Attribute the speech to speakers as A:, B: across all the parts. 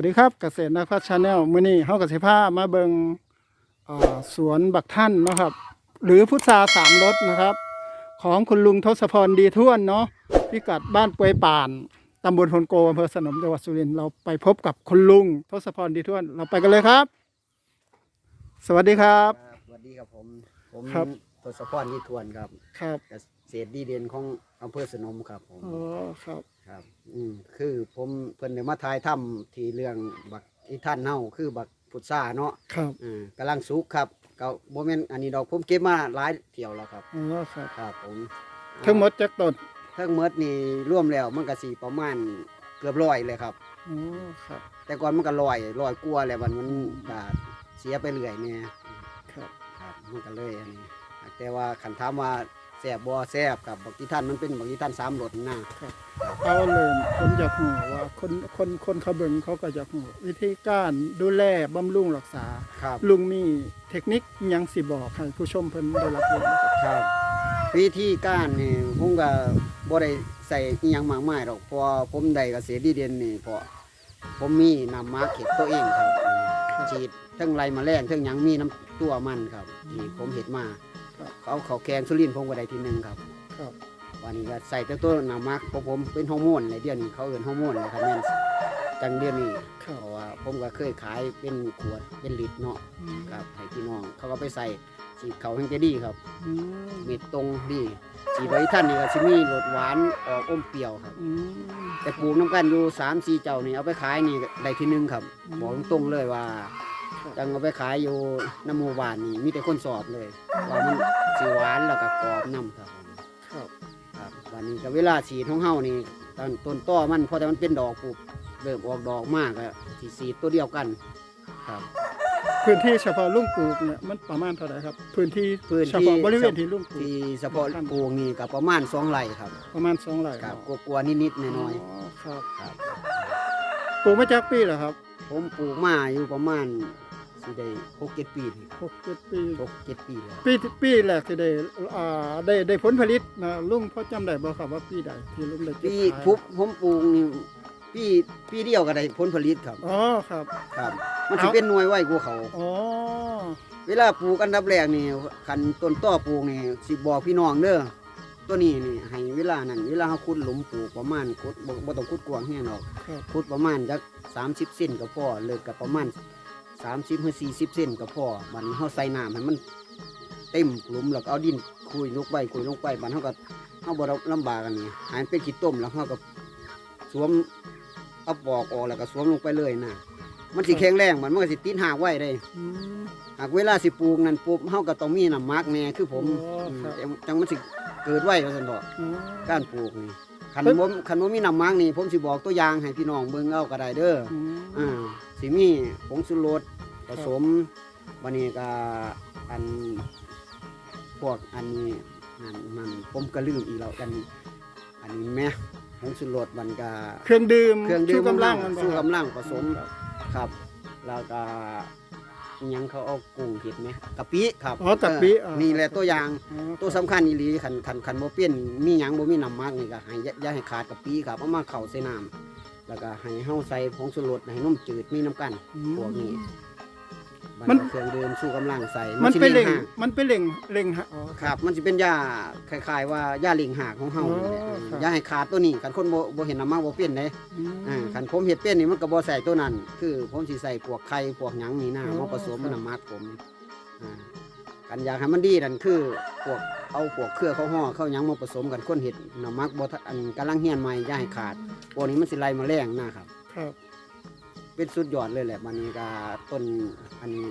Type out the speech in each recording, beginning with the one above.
A: วัสดีครับเกษตรนักพัฒชาแนลมื้อนี้เฮากับสิพามาเบิงเอ่อสวนบักท่านเนาะครับ หรือพุทราสามรสนะครับ ของคุณลุงทศพรดีท่วนเนาะพิกัดบ้านปวยป่านตำบลพลโกอำเภอสนมจังหวัดสุรินทร์เราไปพบกับคุณลุงทศพรดีท่วน เราไปกันเลยครับ สวัสดีครับ
B: ครับสวัสดีครับผมผม
A: ครับ
B: ทศพรยี่ทวนครับ
A: ครับ
B: เกษตรดีเด่นของอำเภอสนมครับผม
A: อ๋อครับ
B: ครับ อืมคือผมเพิ่นได้มาทายถ้ำที่เรื่องบักอีท่านเฮาคือบักพุทราเนาะ
A: ครับ
B: อ่ากำลังสุกครับก็บ่แม่นอันนี้ดอกผมเก็บมาหลายเที่ยวแล้วครับ
A: อ๋อครับ
B: ครับผม
A: ทั้งหมดจักต้น
B: ทั้งหมดนี่รวมแล้วมันก็สิประมาณเกือบร้อยเลยครับ
A: อ๋อครับ
B: แต่ก่อนมันก็ร้อยร้อยกว่าแล้วมันมันก็เสียไปเรื่อยเนี่ย
A: ครับ
B: ครับมันก็เลยอันนี้แต่ว่าขันถามว่า แซ่บบ่แซ่บครับบักที่ท่านมันเป็นบักที่ท่านสามรสนะ
A: เอาเริ่มผมอยากรู้ว่าคนคนคนเขาเบิ่งเขาก็อยากรู้วิธีการดูแลบำรุงรักษา
B: ครับ
A: ลุงมีเทคนิคอิหยังสิบอกให้ผู้ชมเพิ่นได้รับรู้นะครับ
B: ครับ วิธีการนี่ผมก็บ่ได้ใส่อีหยังมากมายหรอกเพราะว่าผมได้เกษตรดีเด่นนี่เพราะผมมีน้ำมาเก็บตัวเองครับฉีดทั้งไรแมาแรงทั้งหยังมีน้ำตัวมันครับที่ผมเห็ดมา
A: ครับ
B: เขาเขาแกงสุรินทร์ผมก็ได้ทีหนึ่งครับ
A: ครับ
B: วันนี้ก็ใส่แต่ตัวน้ำมักของผมเป็นฮอร์โมนเลยเดี๋ยวนี้เขาเอื่นฮอร์โมนเลยครับแม่นจังเดี๋ยวนี้
A: ครับ
B: เพราะว่าผมก็เคยขายเป็นขวดเป็นลิตรเนาะ
A: อืม
B: ครับให้พี่น้องเขาก็ไปใส่สีเขาแห่งจะดีครับ
A: อืม
B: เม็ดตรงดีสีใบท่านนี่ก็สิมีรสหวานออกอมเปรี้ยวครับ
A: อืม
B: แต่ปลูกน้ำกันอยู่สามสี่เจ้านี่เอาไปขายนี่ได้ที่หนึ่งครับ
A: อืม
B: บอกตรงๆเลยว่า
A: ครับ
B: จังเอาไปขายอยู่น้ำหมูบานนี่มีแต่คนสอบเลยว่ามันสีหวานแล้วก็กรอบน้ำครับผม
A: ครับ
B: ครับวันนี้ก็เวลาฉีดของเฮานี่ตอนต้นต้อมันพอแต่มันเป็นดอกปุ๊บเริ่มออกดอกมากอะสีสีดตัวเดียวกัน ครับ
A: พื้นที่เฉพาะลุงปลูกเนี่ยมันประมาณเท่าไหร่ครับ พื้นที่
B: พื้นที่
A: เฉพาะบริเวณที่ลุงปลูก
B: ที่เฉพาะปลูกนี่ก็ประมาณสองไร่ครับ
A: ประมาณ2ไร่
B: ครับกลัวๆนิดๆหน่อย
A: ครับ
B: ๆครับ
A: ปลูกมาจากปีเหรอครับ
B: ผมปลูกมาอยู่ประมาณ สิได้หกเจ็ดปีนี่
A: หกเจ็ดปี
B: หกเจ็ดปีแล้ว
A: ปีที่ปีแรกที่ได้อ่าได้ได้ผลผลิตนะลุงพอจำได้บ่ครับว่าปีใดที่ลุงได้เก็บ
B: ปี
A: ขาย
B: พุบผมปลูกนี่ปีปีเดียวก็ได้ผลผลิตครับ
A: อ๋อครับ
B: ครับ มันสิ
A: เอา
B: เป็นหน่วยไว้กว่าเขา
A: อ๋อ
B: เวลาปลูกอันดับแรกนี่คันต้นต่อปลูกนี่สิบอกพี่น้องเด้อตัวนี้นี่ให้เวลานั้นเวลาเขาขุดหลุมปลูกประมาณขุดบ่บ่ต้องขุดกว้างแห้งหรอก
A: ครับ
B: ขุดประมาณจัก30เซนก็พอเลิกกับประมาณ 30ถึง40เซนก็พอบัดนี้เฮาใส่น้ำให้มันเต็มหลุมแล้วก็เอาดินคุยลงไปคุยลงไปบัดเฮาก็เฮาบ่ได้ลำบากกันนี่ให้มันเป็นขี้ต้มแล้วเฮาก็สวมเอาปอกออกแล้วก็สวมลงไปเลยนะมันสิแข็งแรงมันมันก็สิติดหากไว้ได้
A: อืม
B: หากเวลาสิปลูกนั่นปุ๊บเฮาก็ต้องมีน้ำหมักแน่คือผม
A: อ๋อครับ
B: อืมจังมันสิเกิดไว้ว่าซั่นดอก
A: อ๋อ
B: การปลูกนี่ คัน
A: เพิ่น
B: บ่คันบ่มีน้ำหมักนี่ผมสิบอกตัวอย่างให้พี่น้องเบิ่งเอาก็ได้เด้อ
A: อืม
B: อ่าสิมีผงชูรสผสมบัดนี้ก็อันพวกอันนี้นั่นมันผมก็ลืมอีกแล้วกันอันนี้แม่ผงชูรสมันก็
A: เครื่องดื่ม
B: เครื่องดื่ม
A: ชูกำลังมันบ่
B: ชู
A: ครับ
B: กำลังผสม
A: ครับ
B: ครับแล้วก็ อิหยังเขาเอากุ้งเห็ดไหมกะปิครับ
A: อ๋อกะปิ
B: เออ
A: อ่า
B: นี่แหละตัวอย่าง
A: อ๋อ
B: ตัวสำคัญอีหลีขันขันขันบ่เปลี่ยนมีหยังบ่มีน้ำมากนี่ก็ให้อย่าอย่าให้ขาดกะปิครับเอามาเข้าใส่น้ำแล้วก็ให้เฮาใส่ผงชูรสให้นมจืดมีน้ำกัน
A: อื
B: พวกนี้
A: มัน
B: เครื่องดื่มสู้กำลังใส่
A: มัน
B: สิ
A: เป็นเล่ง
B: หาก
A: มันเป็นเล่งเล่งฮะอ๋อ
B: ครับ มันสิเป็นยาคล้ายๆ ว่ายาเลิงหากของเฮานี่แหละ
A: อ๋อครับ
B: อย่าให้ขาดตัวนี้คันคนบ่บ่เห็นน้ำมากบ่เปลี่ยนเด้
A: อืม
B: อ่าคันผมเห็ดเป็นนี่มันก็บ่ใส่ตัวนั้น คือผมสิใส่พวกไข่พวกหยังนี่นะ
A: อ๋อ
B: มาผสม
A: ครับ
B: น้ำมักผมอ่ากันอยากให้มันดีนั่นคือพวกเอาพวกเครือข้าวห่อข้าวหยังมาผสมกันคนเห็ดน้ำมักบ่ทันอันกำลังเฮียนใหม่อย่าให้ขาดพวกนี้มันสิไล่แมาแรงนะครับ
A: ครับ
B: เป็นสุดยอดเลยแหละมันนี้ก็ต้นอันนี้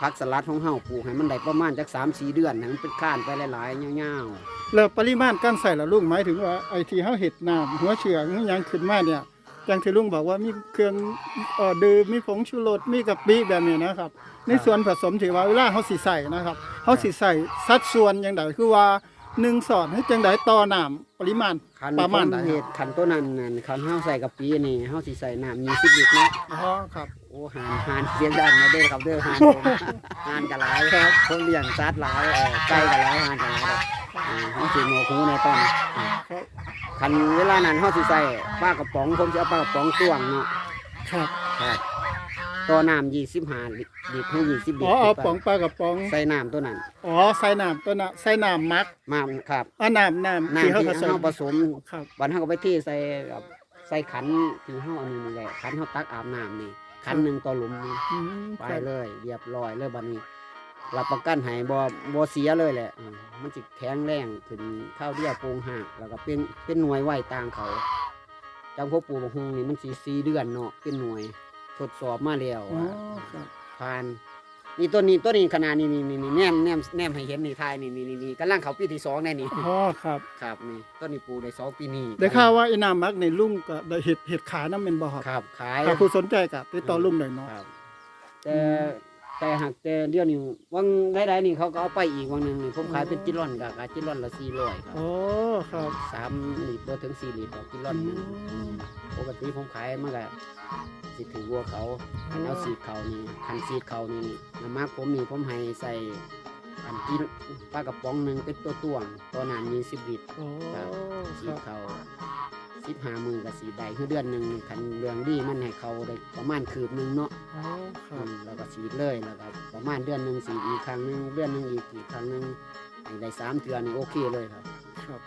B: ผักสลัดของเฮาปลูกให้มันได้ประมาณจัก3-4เดือนให้มันเป็นข้านไปหลายๆยาว
A: แล้วปริมาณการใส่ละลุงหมายถึงว่าไอที่เฮาเฮ็ดน้ำหัวเชื้อหรือหยังขึ้นมาเนี่ยอย่างที่ลุงบอกว่ามีเครื่องเอ่อดื่มมีผงชูรสมีกะปิแบบนี้นะครับ ในส่วนผสมที่ว่าเวลาเฮาสิใส่นะครับเฮาสิใส่สัดส่วนอย่างใดคือว่า หนึ่งสอนให้จังไดต่อน้ำปริมาณ
B: ๆคัน
A: ประมาณ
B: ผ
A: ใด
B: เห็ดคันตัวนั้นนั่นคันเฮาใส่กะปินี่เฮาสิใส่น้ำ20ลิตรเนาะ
A: อ๋อครับ
B: โอ้หานหานเสียงดังนะเด้อครับเด้อหานผมหานกะหลายครับผมเลี้ยงสัตว์หลายเออไก่กะหลายหานกะหลายดอกอ่าผมสิหนวกหูในตอนอ่า
A: ครับ
B: คันเวลานั้นเฮาสิใส่ปลากระป๋องผมสิเอาปลากระป๋องตวงเนาะ
A: ครับ
B: ครับ ต่อน้ำยี่สิบห้าลิตรให้ยี่สิบลิ
A: อ๋
B: ต
A: อ
B: ร
A: เอา
B: ขึ้นไป
A: ป๋องปลากระป๋อง
B: ใส่น้ำตัวนั้น
A: อ๋อใส่น้ำตัวน่ะใส่น้ำมัก
B: มาครับ
A: อ่าน้ำน้ำ
B: น้ำ
A: ที่
B: ที่
A: เขาผสม
B: เฮาผสม
A: ครับ
B: วันเฮาก็ไปเทใส่กับใส่ขันที่เฮาอันนี้นี่แหละขันเฮาตักอาบน้ำนี่ขันหนึ่งต่อหลุมนี่
A: อืม
B: ไป
A: ครับ
B: เลยเรียบร้อยเลยบัดนี้รับประกันให้บ่บ่เสียเลยแหละอืมมันสิแข็งแรงขึ้นข้าวเดียวโปร่งหักแล้วก็เป็นเป็นหน่วยไหวต่างเขาจังพวกปู่บกฮุงนี่มันสิ4เดือนเนาะเป็นหน่วย ทดสอบมาแล้ว
A: อ๋อ
B: ว่า
A: ครับ
B: ผ่าน นี่ต้นนี้ต้นนี้ขนาดนี้นี่นี่นี่แนมแนมแนมให้เห็นนี่ทายนี่นี่นี่นี่กำลังเขาปีที่สองแน่นี่
A: อ๋อครับ
B: ครับนี่ต้นนี้ปลูกได้สองปีนี้
A: ได้ข่าวว่าไอ้น้ำมักในลุงก็ได้เห็ดเห็ดขายน้ำเป็นบ่ครับ
B: ครับขาย
A: ถ้าผู้สนใจก็ติดต่อลุงได้เนาะ
B: ครับแต่แต่หากแต่เดี๋ยวนี้วังได้ๆนี่เขาก็เอาไปอีกวังหนึ่งนี่ผมขายเป็นจิลลอนกับขายจิลลอนละสี่ร้อยครับ
A: โอ้ครับ
B: สามลิตรบ่ถึงสี่ลิตรดอกจิลลอนหนึ่ง
A: อืม
B: ปกติผมขายมันก็สิถือวัวเขาอันเอาสีดเขานี่คันสีดเขานี่น้ำมักผมนี่ผมให้ใส่อันกินปลากระป๋องหนึ่งเป็นตัวตวงตัวนั้นมีสิบลิตร
A: โอ้
B: ครับ
A: ค
B: สี
A: รับ
B: ดเขาสิบห้ามือกับสีใดคือเดือนหนึ่งคันเรืองดีมันให้เขาได้ประมาณคืบหนึ่งเนาะ
A: โอ้ค
B: อื
A: รับ
B: มแล้วก็ฉีดเลยแล้วก็ประมาณเดือนหนึ่งสีดอีกครั้งหนึ่งเดือนหนึ่งอีกอีกครั้งหนึ่งให้ได้สามเดือนนี่โอเคเลยครับ
A: ครับ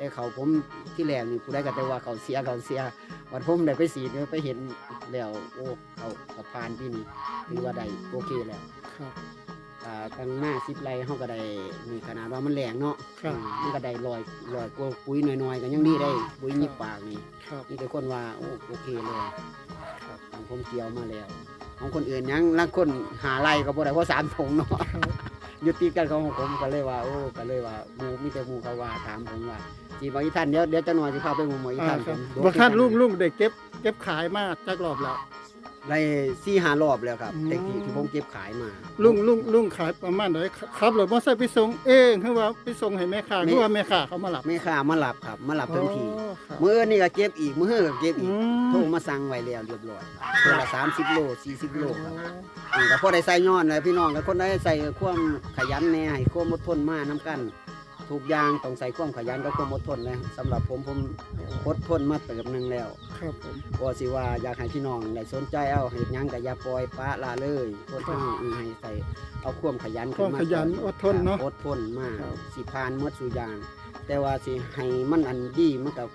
B: แต่เขาผมที่แรกนี่ผู้ใดก็แต่ว่าเขาเสียเขาเสียวันผมได้ไปสีดเนี่ยไปเห็นแล้วโอ้เขาเขาผ่านที่นี่ถือว่าได้โอเคแล้ว
A: ครับ
B: อ่าตั้งหน้าสิบไรเขาก็ได้มีขนาดว่ามันแรงเนาะ
A: ครับ
B: อืมมันก็ได้ลอยลอยกว่าปุ๋ยหน่อยๆก็ยังดีได้ปุ๋ยยิบปากนี่
A: ครับ
B: มีแต่คนว่าโอ้โอเคเลยครับทางผมเกี่ยวมาแล้วของคนอื่นยังลังคนหาไรก็บ่ได้เพราะสามถุงเนาะ
A: ครับ
B: อ ยู่ติดกันของผมก็เลยว่าโอ้ก็เลยว่าหมูมีแต่หมูเขาว่าถามผมว่าจีบอีท่านเดี๋ยวเดี๋ยวจะหน่อยสิพาไปหมู่หมออี
A: อ่า
B: ท่าน
A: ค
B: ผ
A: รับ
B: ม
A: บางท่านลุงลุงได้เก็บ เก็บขายมาจักรอบแล้ว
B: ได้สี่ห้ารอบแล้วครับ
A: อืม
B: แต่ที่ที่ผมเก็บขายมา
A: ลุงลุงลุงขายประมาณไหนครับรถมอเตอร์ไซค์ไปส่งเองคือว่าไปส่งให้แม่ค้าคือว่าแม่ค้าเขามารับ
B: แม่ค้ามารับครับ มารับทันที
A: อ๋อครับ
B: มื้อนี่ก็เก็บอีกมื้อก็เก็บอี
A: อื
B: ก
A: ม
B: โทรมาสั่งไว้แล้วเรียบร้อยครับเทื่อละ30โล40โลครับ
A: อ๋อ
B: อืมก็พอได้ใส่ย้อนเลยพี่น้องกับคนได้ใส่ความขยันแน่ให้ความอดทนมาน้กันทุกอย่างต้องใส่ความขยันกับความอดทนนะสำหรับผมผมอดทนมาเติบหนึงแล้ว
A: ครับผม
B: ก็สิว่าอยากให้พี่น้องได้สนใจเอาเฮ็ดหยังก็อย่าปล่อยปละละเลยคนที่อือให้ใส่เอาความขยัน
A: ค
B: ขึ้
A: วาม
B: นมา
A: ขยันอดทนเนาะ
B: อดทนมาก
A: ครับ
B: สิผ่านหมดสุอย่างแต่ว่าสิให้มันอันดีมันกับ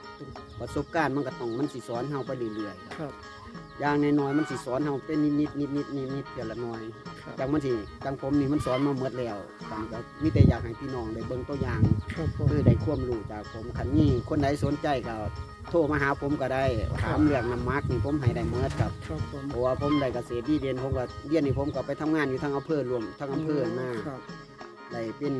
B: ประสบการณ์มันก็ต้องมันสิสอนเฮาไปเรื่อยๆครับ
A: ครับ
B: อย่างน้อยๆมันสิสอนเฮาเป็นนิดๆนิดๆนิดๆเท่าละหน่อย
A: ครับ
B: จังมันสิจังผมนี่มันสอนมาหมดแล้วกันก็มีแต่อยากให้พี่น้องได้เบิ่งตัวอย่าง
A: ครับผม
B: คือได้ความรู้จากผมคันนี้คนใดสนใจก็โทรมาหาผมก็ได้ถามเรื่องน้ำมักนี่ผมให้ได้เมิดครับ
A: ครับผม
B: เพราะว่าผมได้เกษตรดีเด่นผมก็เรียนนี่ผมก็ไปทำงานอยู่ทางอำเภอรวมทางอำเภอมา
A: ครับ
B: ได้เป็น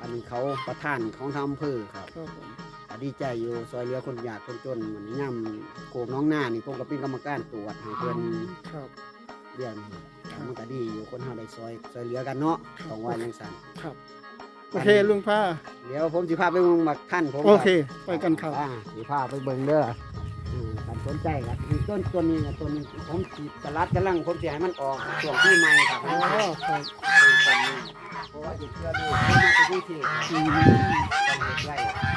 B: อันเขาประธานของทางอำเภอครับ
A: ครับผม
B: ก็ดีใจอยู่ซอยเหลือคนยากคนจนเหมือนย่ำโกกน้องหน้านี่ผมก็เป็นกรรมการตรวจให้เพื่อน
A: ครับ
B: เรื่องนี้มันก็ดีอยู่คนเฮาได้ซอยซอยเหลือกันเนาะต้องว่าจังซั่น
A: ครับโอเคลุงผ้า
B: เดี๋ยวผมสิพาไปเบิ่งบักท่านผม
A: โอเค ไปกันครับ
B: อ่าสิพาไปเบิ่งเด้ออืมกันสนใจครับต้นต้นนี้นะต้นนี้ผมฉีดสลัดกำลังผมสิให้มันออกช่วงที่ใหม่ครับ
A: อ๋อครับ
B: ต้นนี้เพราะว่าจะเชื่อดูผมมาไปที่ที่ครั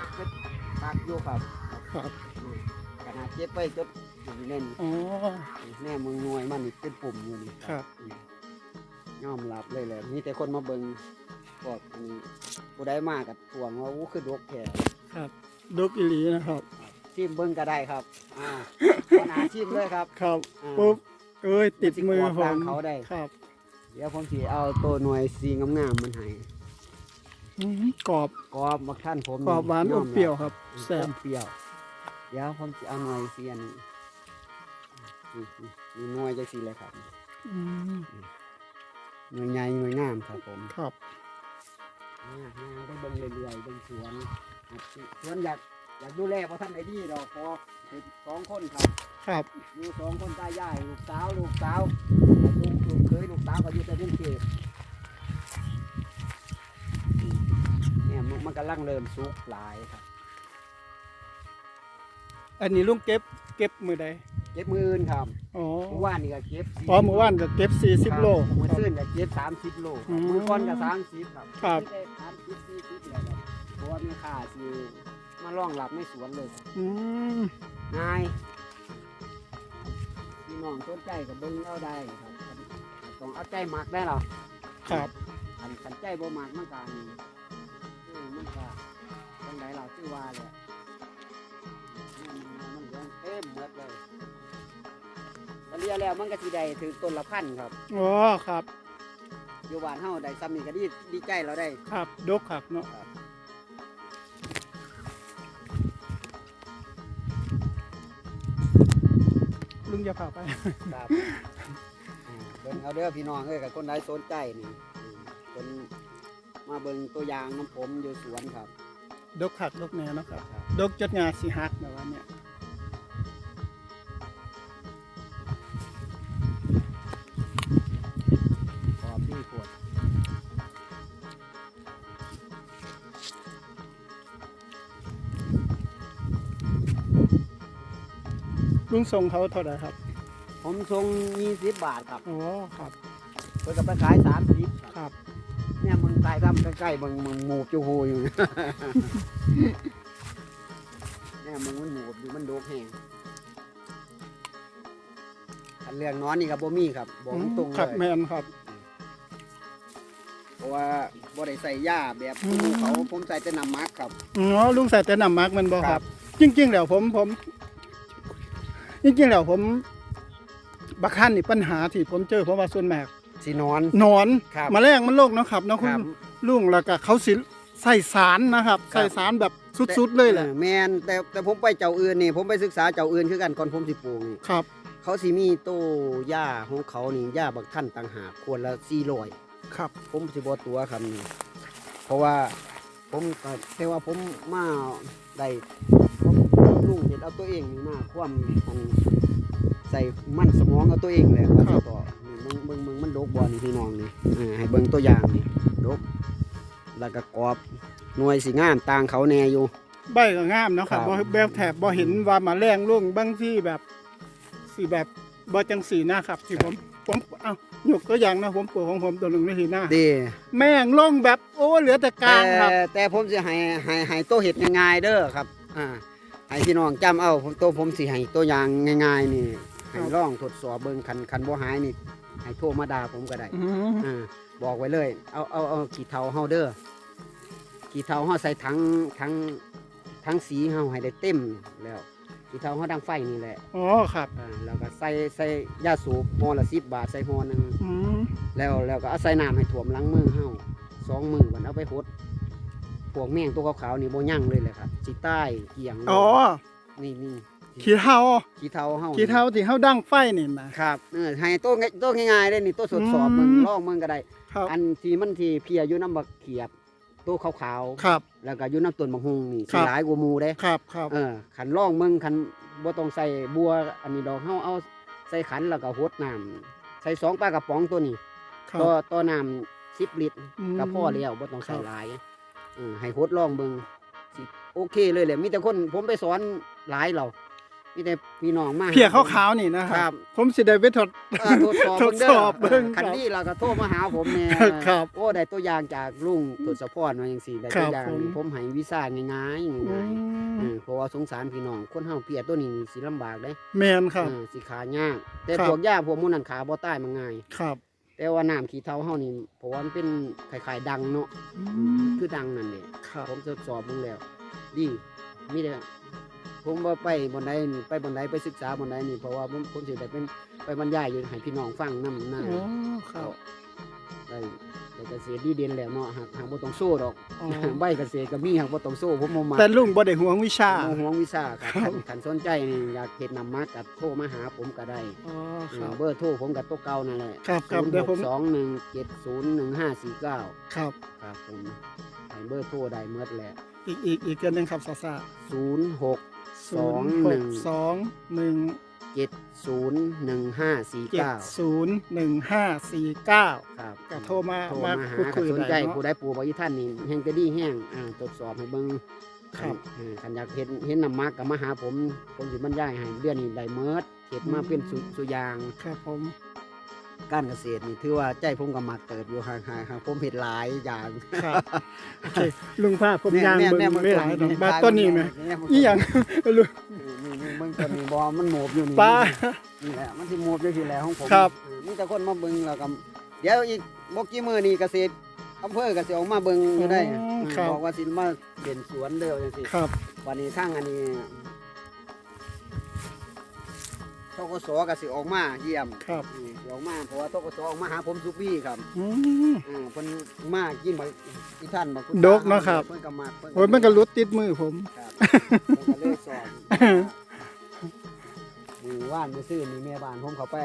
B: กเป็นตักอยู่ครับ
A: ครับ
B: ขนาดเจ็บไปจดอยู่เล่น
A: อ๋อ
B: แน่มึงหน่วยมันนี่เป็นปุ่มอยู่นี่
A: ครับ
B: อืมยอมรับเลยแหละมีแต่คนมาเบิ่งบอกอันนี้ผู้ใดมากับทวงว่าอู้คือดกแท้
A: ครับดุกอีหลีนะครับ
B: ชิมเบิ่งก็ได้ครับ อ่าขนาดชิมเลยครับ
A: ครับ
B: อ่า
A: ปุ๊บเอ้ยติดมือ
B: มันสิกรอบ
A: ผ
B: ตาม
A: ม
B: เขาได้
A: ครับ
B: เดี๋ยวผมสิเอาตัวหน่วยสีงามๆมันให้
A: อืมกรอบ
B: กรอบมาท่านผม
A: กรอบหวานอมเปรี้ยวครับ
B: แซ่
A: แซ่บ
B: เปรี้ยว เดี๋ยวผมจะเอาหน่วยเสียนนี่นี่นี่หน่วยจังซี่เลยครับ
A: อืม
B: หน่วยใหญ่หน่วยงามครับผม
A: ครับ
B: อ่าๆได้เบิ่งเรื่อยๆเบิ่งสวนครับสวนอยากอยากดูแลเพราะท่านไอ้ดีดอกพอเป็นสองคนครับ
A: ครับ
B: อยู่สองคนตายายลูกสาวลูกสาวลูกลูกเคยลูกสาวก็อยู่แต่กรุงเทพ เนี่ยมันมันกำลังเริ่มสุกหลายครับ
A: อันนี้ลุงเก็บเก็บมือใด
B: เก็บมืออื่นครับ
A: อ๋อ
B: เมื่อวานนี่ก็เก็บ40
A: อ๋อเมื่อวานก็เก็บ40โล
B: ครับมื้อ
A: ครับ
B: ซื่นก็เก็บ30โล
A: อืม
B: มื้อก่อนก็30ครับ
A: ครับ
B: ไม่ได้30 40แล้วครับเพราะว่ามีค่าสิมาล่องหลับในสวนเลย
A: อืม
B: ง่ายพี่น้องสนใจก็เบิ่งเอาได้ครับต้องเอาใจมักได้หรอ
A: ครับ
B: ขันขันใจบ่มักมันก็นี่เออ มันก็จังไดเราคือว่าแหละมันมันเหลืองเต็มหมดเลยถ้าเลียแล้วมันก็สิได้ถึงต้นละพันครับ
A: อ๋อครับ
B: อยู่บ้านเฮาได้ซ้ำนี่ก็ดีดีใจเราได้
A: ครับดกครับเนาะ
B: ครับ
A: ลุงจะพาไป
B: ครับอ่าเบิ่งเอาเด้อพี่น้องเอ้ยกับคนใดสนใจนี่อืมคน มาเบิ่งตัวอย่างน้ำผมอยู่สวนครับ
A: ดกขักดกแนวเนาะครับ
B: ครับ
A: ดกจดงาสิฮักนะวันเนี้ย
B: ขอบพี่ปวด
A: ลุงส่งเขาเท่าไหร่ครับ
B: ผมส่ง20 บาทครับ
A: อ๋อครับ
B: เพิ่นก็ไปขาย30ครับ
A: ครับ
B: เนี่ยมึงตายทำใกล้ๆมึงมึงหมูบจูโฮอยู่ เนี่ยมึงมันหมูบอยู่มันโดกแห้งคันเรื่องนอนนี่ครับบ่มีครับบอกตรงๆ
A: ครับ
B: เล
A: แม
B: ย
A: นครับ
B: เพราะว่าบ่ได้ใส่ยาแบบ
A: อืม
B: ผู้เขาผมใส่แต่น้ำมักครับ
A: อ๋อลุงใส่แต่น้ำมักแมันบ่ค
B: ครั
A: รับ
B: บ
A: จริงๆแล้วผมผม จริงๆแล้วผมบักคันนี่ปัญหาที่ผมเจอเพราะว่าส่วนมาก
B: สินอน
A: หนอน
B: ครับ
A: แมลงมันโรคเนาะครับเนาะคุณ
B: ครับ
A: ลุงแล้วก็เขาสิใส่สารนะครับ
B: ครับ
A: ใส่สารแบบสุดๆเลยแหละ
B: ออแม่นแต่แต่ผมไปเจ้าอื่นนี่ผมไปศึกษาเจ้าอื่นคือกันก่อนผมสิปลูกนี่
A: ครับ
B: เขาสิมีโต้หญ้าของเขานี่หญ้าบักท่านต่างหากควรละ400
A: ครับ
B: ผมสิบตัวคำนี้เพราะว่าผมก็แต่ว่าผมมาได้ผมลุงเห็นเอาตัวเองนี่มาความมันใส่มันสมองเอาตัวเองแหละว่าสิต่อนี่ เบิ่งเบิ่งเบิ่งมันดกบอลพี่น้องนี่เออให้เบิ่งตัวอย่างนี่ดกแล้วก็กรอบหน่วยสีงามต่างเขาแน่อยู่
A: ใบก็งามเนาะครับ
B: ครับ
A: บ่แบบแถบบ่เห็นว่ามาแรงลงบางที่แบบสีแบบบ่จังสีนะครับที่ผมผมเอายกตัวอย่างนะผมปลูกของผมตัวหนึ่งในทีหน้า
B: ดี
A: แม่งลงแบบโอ้เหลือแต่กลางครับ
B: แต่แต่ผมสิให้ให้ให้ตัวเห็ดง่ายๆเด้อครับอ่าให้พี่น้องจำเอาผมตัวผมสิให้ตัวอย่างง่ายๆนี่ให้
A: ครับ
B: ลองทดสอบเบิ่งคันคันบ่หายนี่ ให้โทรมาด่าผมก็ได้
A: อืม
B: อ่าบอกไว้เลย เอาเอาเอาขี้เทาเฮาเด้อขี้เทาเฮาใส่ถังถังถังสีเฮาให้ได้เต็มแล้วขี้เทาเฮาดังไฟนี่แหละ
A: อ๋อครับ
B: อ่าแล้วก็ใส่ใส่ยาสูบห่อละ10บาทใส่ห่อหนึง
A: อืม
B: แล้วแล้วก็เอาใส่น้ำให้ท่วมหลังมือเฮาสองมือวันเอาไปหดพวกแมงตัวขาวๆนี่บ่ยั่งเลยเลยครับสิใต้เกี่ยงเลย
A: อ๋อ
B: นี่นี่
A: ขี้เทา
B: ขี้เทาเฮา
A: ขี้เทาที่เฮาดังไฟนี่นะครับ
B: เออให้ตัวง่ายตัวง่ายๆเลยนี่ตัวสดสอบ
A: อืม
B: มึงลองมึงก็ได้
A: ครับ
B: อันที่มันที่เพียอยู่น้ำบักเขียบตัวขาว
A: ครับ
B: ๆแล้วก็อยู่น้ำต้นบักฮุงนี่
A: ครั
B: สิ
A: บ
B: หลายกว่าหมู่เด้
A: ครับครับ
B: เออขันลองมึงขันบ่ต้องใส่บัว อันนี้ดอกเฮาเอาใส่ขันแล้วก็หดน้ำใส่สองปลากระป๋องตัวนี้
A: ครับ
B: ต่อต่อน้ำ10ลิตร
A: ม
B: ก็พอแล้วบ่ต้องใส่
A: ครับ
B: หลายเออให้โคดลองเบิ่งสิโอเคเลยแหละมีแต่คนผมไปสอนหลายเรา มีแต่พี่น้องมา
A: เพียขาวๆนี่นะค
B: ครั
A: รับ
B: บ
A: ผมสิได้ไปทด
B: เออทดสอบ
A: ท
B: เบิ่
A: ด
B: งเด้
A: สอบเบิ่ง
B: คัน
A: ครับ
B: นี้เราก็โทรมาหาผมแน่
A: ครับ
B: โอ้ได้ตัวอย่างจากลุงทศพรมาจังซี่ได้
A: ครั
B: ตัว
A: บ
B: อย่าง
A: ผม
B: ผมให้วีซ่าง่ายๆ
A: อื
B: ง่ายๆเอ
A: ม
B: อเพราะว่าสงสารพี่น้องคนเฮาเพียตัวนี้สิลำบากเด้
A: แมนครับ
B: เออสิขายากแต่
A: ครับ
B: พวกหญ้าพวกหมู่นั้นขาบ่ตายมันง่าย
A: ครับ
B: แต่ว่าน้ำขี้เถ้าเฮานี่เพราะว่ามันเป็นคล้ายๆดังเนาะ
A: อื
B: อืม
A: ม
B: คือดังนั่นเด้
A: ครับ
B: ผมทดสอบมึงแล้ว ดีมีแต่ ผมว่าไปบนใดนี่ไปบนใดไปศึกษาบนใดนี่เพราะว่าผมผมสิได้เป็นไปบรรยายอยู่ให้พี่น้องฟังนำหน้า
A: อ๋อครับ
B: ได้ได้เกษตรดีเด่นแล้วเนาะหากหากบ่ต้องโซ่ดอก
A: อ๋อ
B: ใบเกษตรก็มีหากบ่ต้องโซ่ผมบ่มา
A: แต่ลุงบ่ได้ห่วงวิชา
B: บ่ห่วงวิชาครับ
A: ครับ
B: คันคันสนใจนี่อยากเฮ็ดนำมักก็โทรมาหาผมก็ได้
A: อ๋อ
B: เอ
A: ครั
B: อบเบอร์โทรผมก็ตัวเก่านั่นแหละ
A: ครับครับเดี๋ยวผม
B: 0621701549
A: ครับ
B: ครับผมให้เบอร์โทรได้หมดแหละ
A: อีกอีกอีกเดือนหนึงครับซาซา
B: 06
A: ศูนย์หก สองหนึ่ง
B: เจ็ดศูนย์หนึ่งห้าสี่
A: เจ็ด
B: เก้า
A: ศูนย์หนึ่งห้าสี่เก้า
B: ครับ
A: ก็โทรมา
B: โทร
A: มา
B: มาหา
A: พูดคุย
B: สนใจ
A: ได้เนาะ
B: ผู้ใดปลูกบริท่านนี่แห่งจะดีแห้งอ่าตรวจสอบให้เบิ่ง
A: ครับ
B: เออคันอยากเห็นเห็นน้ำมักก็มาหาผมผมสิบรรยายให้เดือนนี้ได้เมิดเฮ็ดมาเป็นสุสุอยาง
A: ครับผม
B: การเกษตรนี่ถือว่าใจผมก็มักเติบอยู่ห่างๆห่างผมเฮ็ดหลายอย่าง
A: ครับโอเคลุงภาพผม
B: แน่
A: ยาง
B: แน่
A: เบิ่ง
B: แน่
A: ไม่หลายดอก
B: แน่
A: บ้านต้นนี้ไหม
B: แแอี
A: หยังลุง
B: นี่นี่เบิ่งต้นนี้บ่มันโหมบอยู่นี่
A: ป้า
B: นี่แหละมันสิโหมบอยู่ที่แหละของผม
A: ครับ
B: เออมีแต่คนมาเบิ่งแล้วก็เดี๋ยวอีกบ่กี่มื้อนี้เกษตรอำเภอก็สิออกมาเบิ่งอยู่ได้
A: อืม
B: เออ
A: ครับ
B: บอกว่าสิมาเด่นสวนเด้อจังซี่
A: ครับ
B: วันนี้ทางอันนี้ ทกสก็สิออกมาเยี่ยม
A: ครับ
B: อืมสิออกมาเพราะว่าทกสออกมาหาผมทุกปีครับ
A: อืม
B: อ่าเพิ่นมากินบักอีท่านบัก
A: ดกเนาะครับ
B: เพิ่นก็มักเพิ่
A: โอ้ยมันก็รุดติดมือผม
B: ครับเพิ่นก็เลยสอนมือว่านมือซื่อนี่แม่บ้านผมเขาไป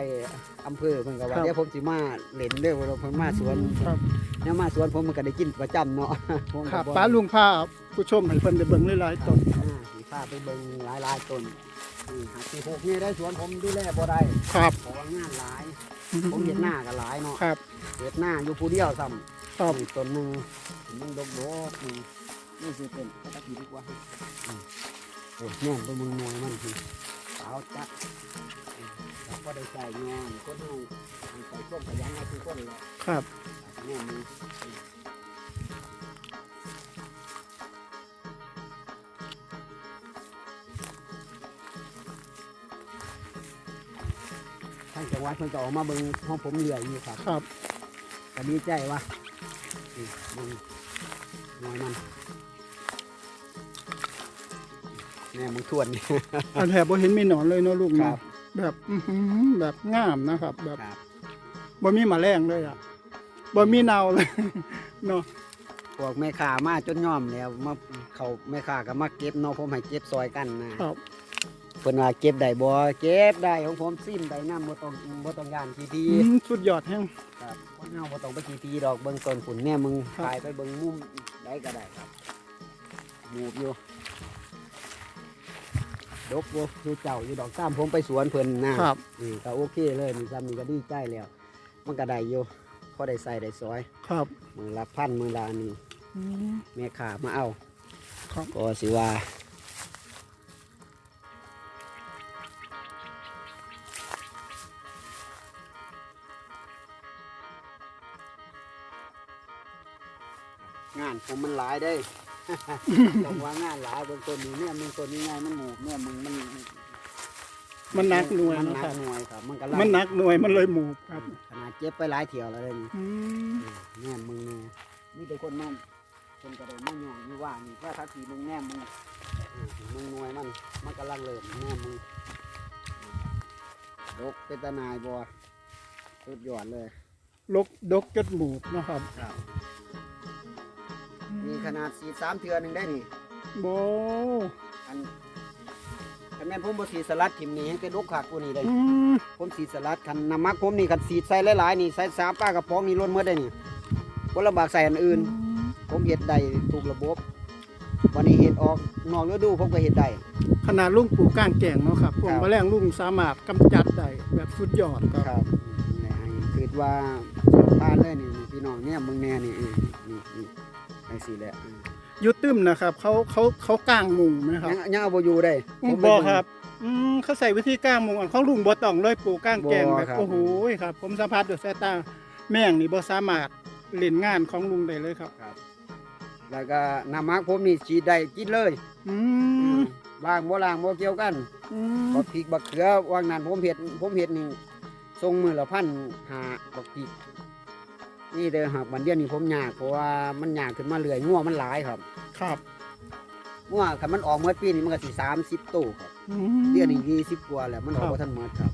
B: อำเภอเพิ่นก็ว่า
A: ครับ
B: เดี๋ยวผมสิมาเล่นเด้อว่าเพิ่นมาสวน
A: ครับ
B: เนี่ยมาสวนผมมันก็ได้กินประจำเนาะผมก็
A: ครับ
B: บ่
A: ป้าลุงภาพผู้ชมให้เพิ่นได้เบิ่งหลายๆต้น
B: อ่าสีฟ้าไปเบิ่งหลายๆต้นอืม หากสีหกนี่ได้สวนผมดูแลบ่ได้
A: ครับ
B: เพราะว่างานหลาย ผมเห็นหน้าก็หลายเนาะ
A: ครับ
B: เห็ดหน้าอยู่ผู้เดียวซ้
A: ครับำ
B: นี่ต้นหนึ่งมันดกดกๆนี่นี่สิเป็นก็ตะกี้ดีกว่าอืมโอ้ยแน่นไปมึงนวยมันทีสาวจัดอืมแล้วก็ได้ใส่งานคนเอาใส่ต้นขยันให้ทุกคนเลย
A: ครับ
B: แน่นมือางจังหวัดเพิ่นก็ออกมาเบิ่งของผมเหลืออยู่ครับ
A: ครับ
B: ก็ดีใจว่ามึงน้อยมันแม่มึงทวนนี่
A: อันแถบบ่เห็นมีหนอนเลยเนาะลุง
B: ครั
A: เนาะ
B: บ
A: แบบอื้อหือแบบงามนะครับ แบบ
B: ครับ
A: บ่มีแมลงเลยอะบ่มีเนาเลยเนาะ
B: พวกแม่ค้ามาจนย่อมแล้วมาเขาแม่ค้าก็มาเก็บเนาะผมให้เก็บซอยกันนะครับ เพิ่นว่าเก็บได้บ่เก็บได้ของผมซิมได้นำบ่ต้องบ่ต้องย่านทีที
A: อืมสุดยอดแฮง
B: ครับคนเฮาบ่ต้องไปทีทีดอกเบิ่งต้นฝุ่นแน่มึง
A: ครับ
B: ถ่ายไปเบิ่งมุมได้ก็ได้ครับหมูบอยู่ดกบ่คือเจ้าอยู่ดอกตามผมไปสวนเพิ่นนะ
A: ครับ
B: นี่ก็โอเคเลยนี่ซ้ำนี่ก็ดีใจแล้ว มันก็ได้อยู่พอได้ใส่ได้ซอย
A: ครับ
B: มือละพันมือละอันนี้
A: อืม
B: แม่ขามาเอา
A: ครับ
B: ก็สิว่า งานผมมันหลายได้ต้องว่างานหลายเบางต้นนี้เนี่ยมึงต้นนี้ไงมันหมูเนี่ยมึงมัน
A: มันหนักหน่วย
B: มัน
A: เนาะ
B: หนั
A: ครั
B: ก
A: บ
B: หน่วยครับ มันก็
A: มันหนักหน่วยมันเลยหมูครับ
B: ขนาดเจ็บไปหลายเที่ยวแล้วเลยนี่
A: อืม
B: แน่มึงเนี่ยมีแต่คนมันคนก็ได้มาหย่องอยู่ว่านี่ถ้าทักทีมึงแน่มึงอืมมึงหน่วยมัน มันกำลังเริ่มแน่มึงดกเป็นตาหนายบัวสุดยอดเลย
A: ลกดกจดหมูเนาะครับ
B: ครับ มีขนาดสีสามเทือหนึ่งได้นี่
A: โบ
B: อันคันแม่นผมบ่สีสลัดทิมนี่ให้แต่ดกขากกูนี่ได้
A: อืม
B: ผมสีสลัดคันน้ำมักผมนี่คันสีใส่หลายๆนี่ใส่สามป้ากระป๋องนี่ล้นเมื่อได้นี่บ่ลำบากใส่อันอื่น ผมเห็ดได้ถูกระบบ วันนี้เห็ดออกนอกฤดูผมก็เห็ดได้
A: ขนาดลุงปลูกก้างแก่งเนาะครับพวก
B: ครับ
A: แมลงลุงสามารถกำจัดได้แบบสุดยอดครับ
B: ครับนี่ให้คือว่าผ่านเลยนี่นี่พี่น้องเนี่ยมึงแน่นี่เออนี่นี่ ไอ้สิแหละอืม
A: อยุตึมนะครับ เขาเขาเขาก้างมุงนะครับ
B: ยังยังเอาบ่อยู่ได้ผมไป
A: บ่
B: เง
A: ครับอืมเขาใส่วิธีก้างมุงอันของลุงบ่ต้องเลยปลูกก้างแก่ง
B: บ่
A: แบบ
B: ครับ
A: โอ้โหครับผมสัมผัสด้วยสายตาแม่งนี่บ่สามารถเล่นงานของลุงได้เลยครับ
B: ครับ แล้วก็น้ำมักผมนี่ฉีดได้กินเลย
A: อืม
B: ล้างบ่ล้างบ่เกี่ยวกัน
A: อืม
B: บักพริกบักเขือวางนั้นผมเห็ดผมเห็ดนี่ทรงมือละพันหาบักพริก นี่เด้อหักบันเดียวนี่ผมยากเพราะว่ามันยากขึ้นมาเรื่อยงัวมันหลายครับ
A: ครับ
B: งัวคันมันออกเมื่อปีนี้มันก็สิสามสิบตู้ครับ
A: อืม
B: เดือนนี้ยี่สิบกว่าแล้วมันออก
A: ครับ
B: ว่าท่านเมื่อครับ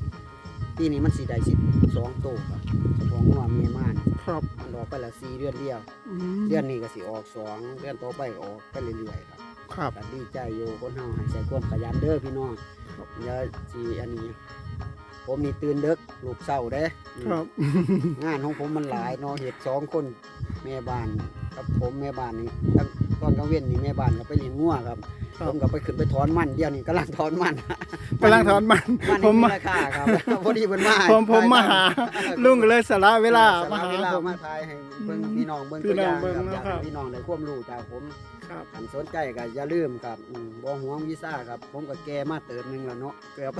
B: ปีนี้มันสีได้สิบสองตู้ครับเฉพาะงัวเมียม่าน
A: ครับ
B: มันออกไปละสี่เดือนเดียว
A: อืม
B: เดือนนี้ก็สิออกสองเดือนต่อไปก็ออกไปเรื่อยๆครับ
A: ครับ
B: ก็ดีใจอยู่คนเฮาให้ใส่ความขยันเด้อพี่น้องอย่าสิอันนี้ ผมนี่ตื่นดึกลูกเศร้าเด้อืม
A: ครับ
B: งานของผมมันหลายเนาะเห็ดสองคนแม่บ้านกับผมแม่บ้านนี่ตั้งตอนกลางเว้นนี่แม่บ้านก็ไปเลี้ยงงัวครับ
A: ครั
B: ผ
A: บ
B: มก็ไปขึ้นไปถอนมันเดี๋ยวนี้กำลังถอนมัน
A: กำลังถอนมัน
B: มัน
A: ผม
B: มี
A: มา
B: ราคาครับ พอดีเพิ่นมา
A: ผมผมมาหาลุงก็เลยสละเวลา
B: ส
A: มา
B: ละ
A: หา
B: เวลา
A: ผม
B: มาทายให้เบิ่ง
A: อืม
B: พี่น้องเบิ่ง
A: พี่
B: ตัว
A: น้
B: อ
A: อง
B: ย่าง
A: เบิ่ง
B: ครับอยาก
A: เนาะครั
B: ให้
A: บ
B: พี่น้องได้ความรู้จากผม
A: ครับ
B: อันสนใจก็อย่าลืมครับอืมบ่ห่วงวีซ่าครับ ผมก็แก่มาเติบหนึงแล้วเนาะเกือบ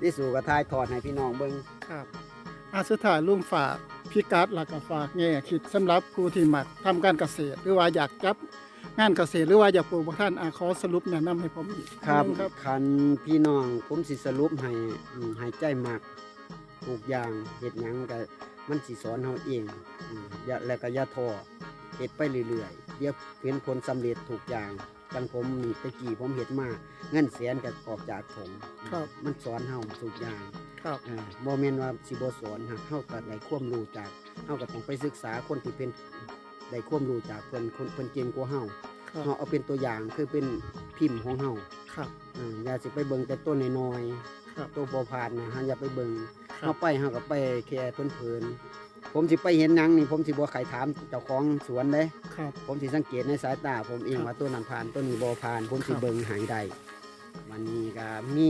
B: ที่สู่ก็ทายถอดให้พี่น้องเบิ่ง
A: ครับอาสุดท้ายลุงฝากพิกัดหลักฝากแง่คิดสำหรับผู้ที่มักทำการเกษตร หรือว่าอยากจับงานเกษตรหรือว่าอยากปลูกบักท่านอาขอสรุปแนะนำให้ผมอีก
B: ครับ
A: ลุงครับ
B: คันพี่น้องผมสิสรุปให้อืมให้ใจมักทุกอย่างเฮ็ดหยังก็มันสิสอนเฮาเองอืมอย่าแล้วก็อย่าท้อเฮ็ดไปเรื่อยๆเดี๋ยวเห็นผลสำเร็จทุกอย่าง จังผมนี่ตะกี้ผมเฮ็ดมาเงินแสนก็ออกจากผม
A: ครับ
B: มันสอนเฮาทุกอย่าง
A: ครับ
B: อ่าบ่แม่นว่าสิบ่สอนหากเฮาก็ได้ความรู้จากเฮาก็ต้องไปศึกษาคนที่เป็นได้ความรู้จากเพิ่นคนเพิ่นเก่งกว่าเฮา
A: ครับ
B: เฮาเอาเป็นตัวอย่างคือเป็นพิมพ์ของเฮา
A: ครับ
B: อ่าอย่าสิไปเบิ่งแต่ต้นน้อย
A: ครับ
B: ๆตัวบ่ผ่านนะฮะอย่าไปเบิ่ง
A: ครั
B: เฮา
A: บ
B: ไปเฮาก็ไปแค่เพลินๆ ผมสิไปเห็นหนังนี่ผมสิบ่ใครถามเจ้าของสวนเด้
A: ครับ
B: ผมสิสังเกตในสายตา ผมเอง
A: ครับ
B: ว่าต้นนั้นผ่านต้นนี้บ่ผ่าน ผมสิ
A: ครับ
B: เบิ่งใหายได้วันนี้ก็มี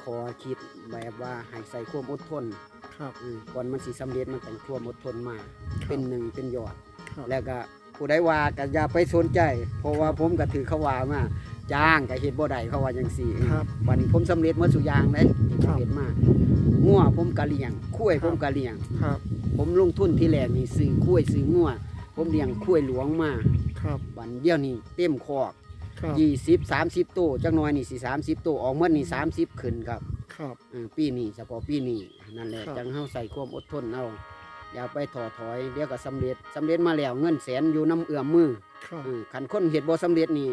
B: ขอคิดแบบว่าให้ใส่ความอดทน
A: ครับ
B: อืมก่อนมันสิสำเร็จมันต้องความอดทนมา เป็นหนึ่งเป็นยอด
A: ครับ
B: แล้วก็ผู้ใดว่าก็อย่าไปสนใจ เพราะว่าผมก็ถือเขาว่ามาจ้างก็เฮ็ดบ่ได้เขาว่าจังซี่
A: ครับ
B: วันนี้ผมสำเร็จหมาสุอย่างเลยที่ผ
A: ครั
B: ม
A: บ
B: เฮ็ดมางัวผมก็เลี้ยงคุ้ย
A: ครับ
B: ผมก็เลี้ยง
A: ครับ
B: ผมลงทุนที่แรกนี่ซื้อคุ้ยซื้องัวผมเลี้ยงคุ้ยหลวงมา
A: ครับ
B: วันเดียวนี่เต็มคอก
A: ครับ
B: ยี่สิบสามสิบตัวจักหน่อยนี่สิสามสิบตัวออกเมื่อนี่สามสิบขึ้นครับ
A: ครับ
B: เออปีนี้เฉพาะปีนี้นั่นแหละ
A: ครับ
B: จังเฮาใส่ความอดทนเอาอย่าไปถอถอยเดี๋ยวก็สำเร็จสำเร็จมาแล้วเงินแสนอยู่น้ำเอื้อมมือ
A: ครับ
B: เออคันคนเฮ็ดบ่สำเร็จนี่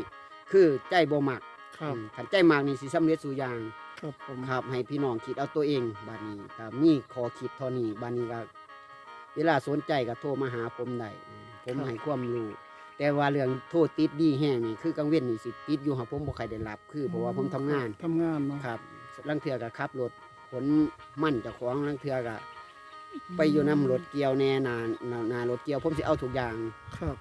B: คือใจบ่มัก
A: ครับ
B: อืมคันใจมักนี่สิสำเร็จสู่อย่าง
A: ครับผม
B: ครับให้พี่น้องคิดเอาตัวเองบัดนี้ถ้ามีขอคิดเท่านี้บัดนี้ก็ เวลาสนใจก็โทรมาหาผมได้อืมผมให้ความรู้แต่ว่าเรื่องโทษติดดีแห้งนี่คือกลางเว้นนี่สิติดอยู่ครับผมบ่ใครได้รับ คือเพราะว่าผมทำงาน
A: ทำงานเนาะ
B: ครับลังเทือก็ขับรถขนมั่นเจ้าของลังเทือก็ไปอยู่นํรถเกี่ยวแน่นานนานารถเกี่ยวผมสิเอาทุกอย่าง
A: ครับ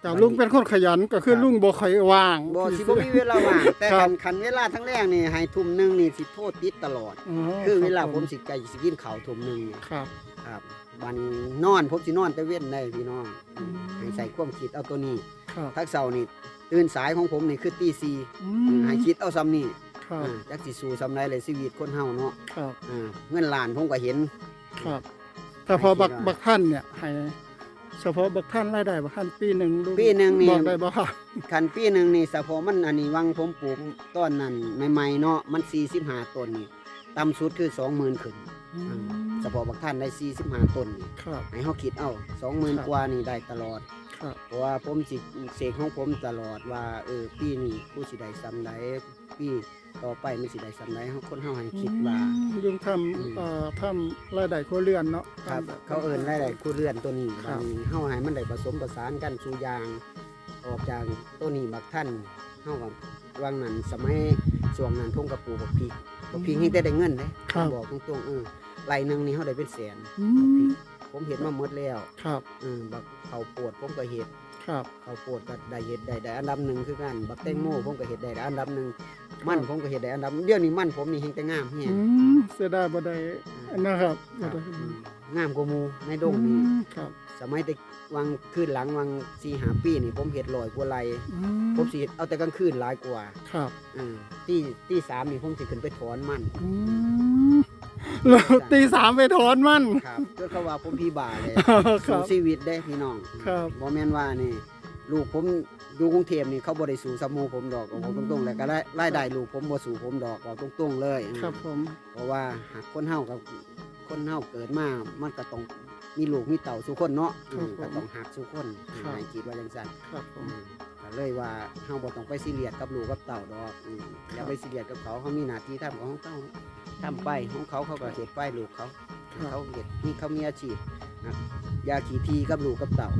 A: แต่ลุงเป็นคนขยันก็คือ
B: ครับ
A: ลุงบ่ค่อยว่าง
B: บ่สิบ่มีเวลาว่างแต่
A: ครั
B: คั
A: บ
B: นคันเวลาทั้งแรกนี่ให้ทุ่มหนึงนี่สิโทษติดตลอด
A: อ๋อ
B: คือเวลา
A: รับ
B: ผมสิไก่สิกินข้าวทุ่มหนึงนี่
A: ครับ
B: ครับ วันนอนผมสินอนแต่เว้นได้พี่น้อง
A: อืม
B: ให้ใส่ความคิดเอาตัวนี้
A: ครับ
B: ทักเช้านี่ตื่นสายของผมนี่คือตีสี่
A: อืม
B: ให้คิดเอาซ้ำนี่
A: ครับ
B: อ่าจักสิสู่ซ้ำไรเลยชีวิตคนเฮาเนาะ
A: ครับ
B: อ่าเงินล้านผมก็เห็น
A: ครับแต่พอบัก
B: ให้คิดว่า
A: บักท่านเนี่ยให้เฉพาะบักท่านรายได้บักท่านปีหนึ่งลุง
B: ปีหนึ่งนี่
A: บอกได้บ่ครับ
B: คันปีหนึ่งนี่เฉพาะมันอันนี้วังผมปลูกต้นนั้นใหม่ๆเนาะมัน45ต้นนี่ต่ำสุดคือ20,000ขึ้น
A: อืม
B: เฉพาะบักท่านได้45ต้นนี่
A: ครับ
B: ให้เฮาคิดเอา
A: ครับ
B: 20,000กว่านี่ได้ตลอด
A: ครับ
B: เพราะว่าผมสิเสกของผมตลอดว่าเออปีนี้ผู้สิได้ซ้ำใดปีต่อไปมันสิได้ซ้ำใดเฮาคนเฮาให้คิดว่า
A: อืมลุงท
B: อืมำ
A: เอ่อทำรายได้ครัวเรือนเนาะ
B: ครับ
A: ทำแบบ
B: เขาเอิ้นรายได้ครัวเรือนตัวนี้
A: ครับ
B: บางเฮาให้มันได้ผสมประสานกันสู่อย่าง ออกจากตัวนี้บักท่านเฮากับวางนั้นสมัยช่วงนั้นผมกับปลูกบักพริก บักพริกนี่แต่ได้เงินเด้
A: ครับ
B: บอกตรงๆเออไร่หนึงนี่เฮาได้เป็นแสน
A: อื
B: บักพริ
A: ม
B: กผมเฮ็ดมาหมดแล้ว
A: ครับ
B: เออบักข้าวโพดผมก็เฮ็ด
A: ครับ
B: ข้าวโพดก็ได้เฮ็ดได้ได้อันดับหนึ่งคือกันบักแตงโมผมก็เฮ็ดได้ได้อันดับหนึ่งมันผมก็เฮ็ดได้อันดับเดี๋ยวนี้มันผมนี่แฮงแต่งามแฮง
A: อืมเสียดายบ่ได้นะครับ
B: ค
A: บ่
B: รับ
A: ได้
B: อืม งามกว่าหมู่ในดง
A: อื
B: นี่
A: มครับ
B: สมัยแต่วังคืนหลังวัง4 5ปีนี่ผมเฮ็ดลอยกว่าไร
A: อื
B: ผมสิเฮ็ดเอาแต่กลางคืนหลายกว่า
A: ครับ
B: อืมตีตีสามนี่ผมสิขึ้นไปถอนมัน
A: อืมเราตีสามไปถอนมัน
B: ครับเพื่อเขาว่าผมพี่บ่าเลย
A: ครั
B: สู่
A: บ
B: ชีวิตได้พี่น้อง
A: ครับ
B: บ่แม่นว่านี่ ลูกผมอยู่กรุงเทพนี่เขาบ่ได้สู่สมูผมดอกเอาตรงๆแล้วก็ได้รายได้ลูกผมบ่สู่ผมดอกเอาตรงๆเลย
A: ครับผม
B: เพราะว่าหากคนเฮากับ คนเฮาเกิดมามันก็ต้องมีลูกมีเต่าสู่คนเนาะอืมก็ต้องหักสู่คนให้คิดว่าจังซั่น
A: ครับผ
B: อื
A: ม
B: มก็เลยว่าเฮาบ่ต้องไปซีเรียสกับลูกกับเต่าดอกอืมอย่าไปซีเรียสกับเขาเขามีหน้าที่ทำของเขาทำไปของเขาเขาก็เฮ็ดไปลูกเขาเขาเฮ็ดนี่เขามีอาชีพนะอย่าขี่ทีกับลูกกับเต่า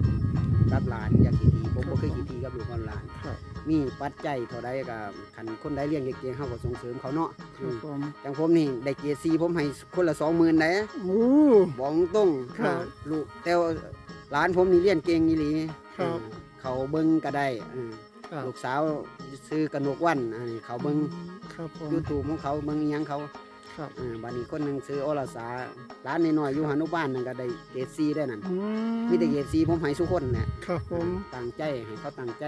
B: กับหลานอย่าขี่ที ผมบ่เคยขี่ทีกับลูกกับหลาน
A: ครับ
B: มีปัจจัยเท่าใดก็คันคนใดเลี้ยงเก่งๆเฮาก็ส่งเสริมเขาเนาะ
A: ค
B: อื
A: รับ
B: ม
A: ผม
B: จังผมนี่ได้เกียรติซีผมให้คนละ20,000ได้
A: โอ้
B: บอกตรง
A: ครับ
B: อ่าลูกแต่ว่าหลานผมนี่เรียนเก่งอีหลี
A: ครับ
B: อืมเขาเบิ่งก็ได้อืม
A: ครับ
B: ลูกสาวซื้อกระนกวันอันนี้เขาเบิ่ง
A: ครับผม
B: ยูทูบของเขาเบิ่งอิหยังเขา
A: ครับ
B: อ่าบัดนี้คนหนึงซื้ออรสาร้านน้อยๆอยู่หานุบ้านนั่นก็ได้เกรดซีได้นั่น
A: อื
B: มีแต่เกรดซีผมให้ทุกคนแหละ
A: ครับผม
B: ตั้งใจให้เขาตั้งใจ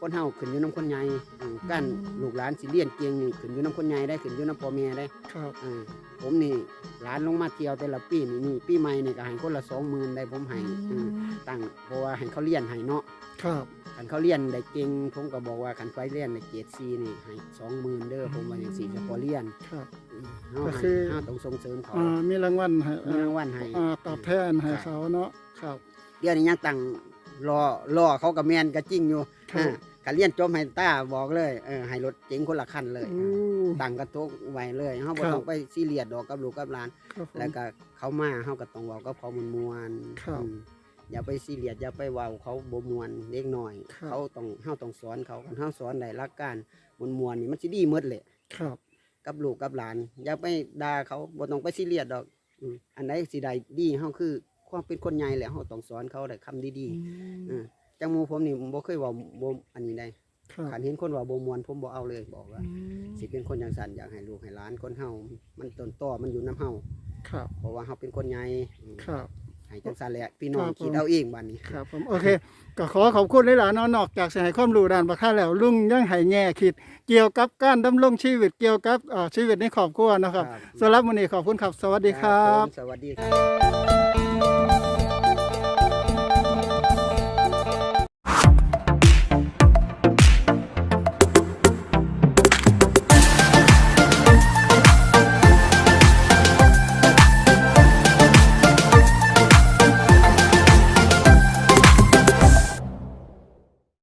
B: คนเฮาขึ้นอยู่น้ำคนใหญ่อืมการ
A: อืม
B: ลูกหลานสิเรียนเก่งนี่ขึ้นอยู่น้ำคนใหญ่ได้ขึ้นอยู่น้ำพ่อแม่ได้
A: ครับ
B: อ่าผมนี่หลานลงมาเที่ยวแต่ละปีนี่นี่ปีใหม่นี่ก็ให้คนละสองหมื่นได้ผมให้อืมตั้งเพราะว่าให้เขาเรียนให้เนาะ
A: ครับ
B: คันเขาเรียนได้เก่งผมก็บอกว่าคันไปเรียนในเกรดซีนี่ให้สองหมื่นเด้อผมว่าอย่างสี่เฉพาะเรียน
A: ครับ
B: อืมเฮา
A: ก็
B: ให้
A: คือ
B: เฮาต้องส่งเสริมเขา
A: อ่ามีรางวัลให้
B: มีรางวัลให้
A: อ่าตอบแทนให้เขาเนาะครับ
B: เดี๋ยวนี้ยังตั้ง รอรอเขากับแมนก็จริงอยู่
A: ครับ
B: อ่าการเรียนจบให้ต้าบอกเลยเออให้รถเจ๋งคนละคันเลย
A: อู้
B: ตั้งกระตุกไว้เลยเฮาบ่
A: ครับ
B: ต้องไปซีเรียสดอกกับลูกกับหลาน
A: ครับผม
B: แล้วก็เขามาเฮาก็ต้องเว้ากับเขามวนๆ
A: ครับ
B: อืมอย่าไปซีเรียสอย่าไปเว้าเขาบ่มวนเด็กน้อย
A: ครับ
B: เขาต้องเฮาต้องสอนเขาคันเฮาสอนได้หลักการมวนๆนี่มันสิดีหมดแหละ
A: ครับ
B: กับลูกกับหลานอย่าไปด่าเขาบ่ต้องไปซีเรียสดอกอืมอันไหนสิได้ดีเฮาคือ ความเป็นคนใหญ่แหละเฮาต้องสอนเขาได้คำดี
A: อื
B: ๆ
A: ม
B: เออจังหมู่ผมนี่ผมบ่เคยเว้าบ่อันนี้ได้
A: ครับ
B: คันเห็นคนเว่าบ่ม่วนผมบ่เอาเลยบอกว่า
A: อืม
B: สิเป็นคนจังซั่นอยากให้ลูกให้หลานคนเฮามันต้นตอมันอยู่นํเฮา
A: ครับ
B: เพราะว่าเฮาเป็นคนใหญ่อืม
A: ครับ
B: ให้จังซั่นแหละพี่น้อง
A: ครับผม
B: คิดเอาเองบัดนี้
A: ครับผมโอเคก็ขอขอบคุณหลายๆเนาะนอกจากจะให้ความรู้ด้านบักค่าแล้วลุงยังให้แง่คิด เกี่ยวกับการดำรงชีวิตเกี่ยวกับเอ่อชีวิตในครอบครัวนะครับ
B: ครับ
A: สำหรับวันนี้ขอบคุณครับ สวัสดีครับ
B: ผมสวัสดีครับ